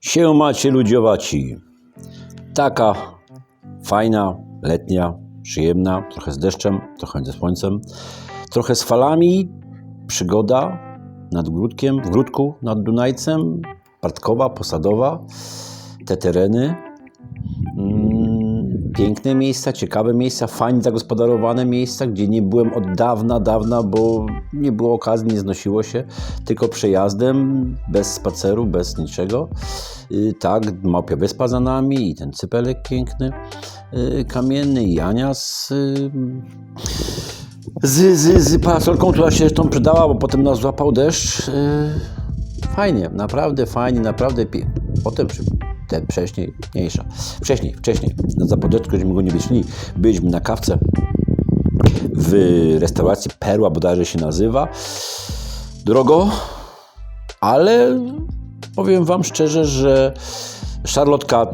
się macie ludziowaci. Taka fajna, letnia, przyjemna, trochę z deszczem, trochę ze słońcem, trochę z falami, przygoda nad Gródkiem, w Gródku nad Dunajcem, Partkowa, Posadowa, te tereny. Piękne miejsca, ciekawe miejsca, fajnie zagospodarowane miejsca, gdzie nie byłem od dawna, dawna, bo nie było okazji, nie znosiło się, tylko przejazdem, bez spaceru, bez niczego. Y, tak, Małpia Wyspa za nami i ten cypelek piękny, y, kamienny i Ania z, y, z, z, z parasolką, która się zresztą przydała, bo potem nas złapał deszcz. Fajnie, naprawdę fajnie, naprawdę pie... Potem przy... te wcześniej, mniejsza. Wcześniej, wcześniej, na Zapodeczku, żeśmy go nie wyszli, byliśmy na kawce w restauracji Perła, bodajże się nazywa. Drogo, ale powiem Wam szczerze, że szarlotka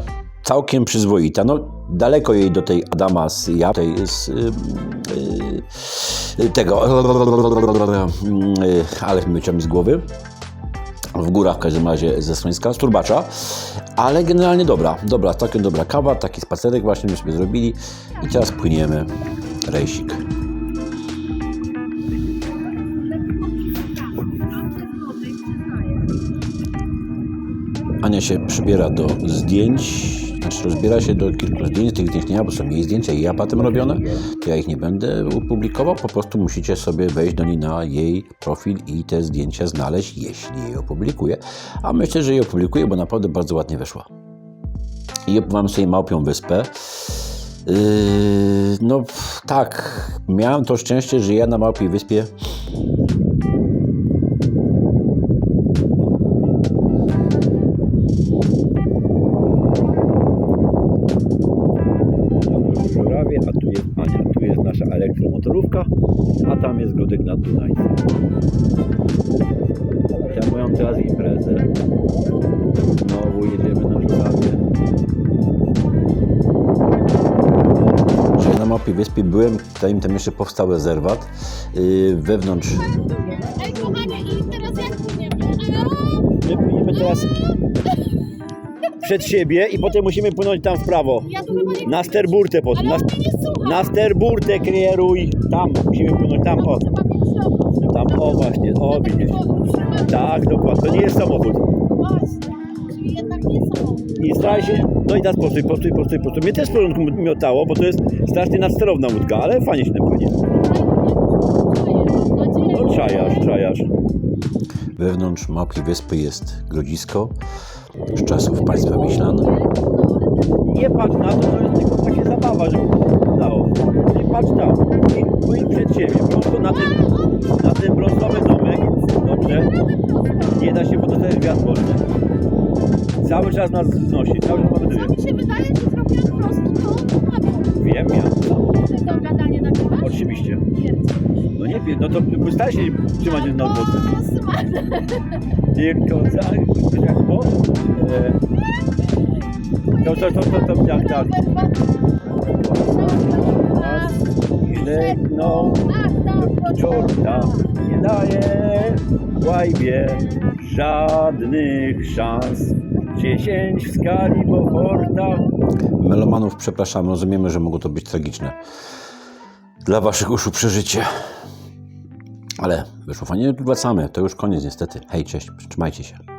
całkiem przyzwoita. No, daleko jej do tej Adama z ja, tej z y, y, tego, y, ale mi z głowy w górach w każdym razie ze Słońska, z Turbacza, ale generalnie dobra, dobra, całkiem dobra kawa, taki spacerek właśnie myśmy zrobili i teraz płyniemy rejsik. Ania się przybiera do zdjęć, znaczy rozbiera się do kilku zdjęć, tych zdjęć nie ma, bo są jej zdjęcia i ja potem robione, to ja ich nie będę publikował, po prostu musicie sobie wejść do niej na jej profil i te zdjęcia znaleźć, jeśli je opublikuje, a myślę, że je opublikuję, bo naprawdę bardzo ładnie wyszła. I opływam sobie Małpią Wyspę. Yy, no tak, miałem to szczęście, że ja na Małpiej Wyspie elektromotorówka, a tam jest Grodek nad Dunajcem. Ja mają teraz imprezę. Znowu jedziemy na żurawie. ja na Małpiej Wyspie byłem, zanim tam jeszcze powstał rezerwat, yy, wewnątrz Ej, kochanie, i teraz jak płyniemy? My płyniemy teraz przed siebie i potem musimy płynąć tam w prawo. Ja tu chyba nie Na sterburtę potem. Ale Na, on mnie nie. Na sterburtę kieruj. Tam musimy płynąć, tam o. Tam o właśnie, o widzisz. Tak, dokładnie. To nie jest samochód. I staraj się, no i teraz postój, postój, postój, postój. Mnie też w porządku miotało, bo to jest strasznie nadsterowna łódka, ale fajnie się tym płynie. No czajasz, czajasz. Wewnątrz Małpiej Wyspy jest grodzisko z czasów państwa Wiślan. Nie patrz na to, to jest tylko takie zabawa, żeby dało. Nie patrz tam, płyń przed siebie, prosto na ten, na ten brązowy domek. Dobrze, nie da się, bo to jest wiatr wolny. Cały czas nas znosi, cały czas powoduje. Co mi się wydaje, że zrobiłem prosto to pamięć. Wiem ja, To gadanie nagrywasz? oczywiście. No nie wiem, no to staraj się trzymać na odwodze. Tylko za... jak to? E, To, to, to, to, to, tak, tak. Żegną czorta nie daje łajbie żadnych szans. Dziesięć w skali Beauforta. Melomanów przepraszamy, rozumiemy, że mogło to być tragiczne. Dla waszych uszu przeżycie. Ale wyszło fajnie, wracamy. To już koniec niestety. Hej, cześć, trzymajcie się.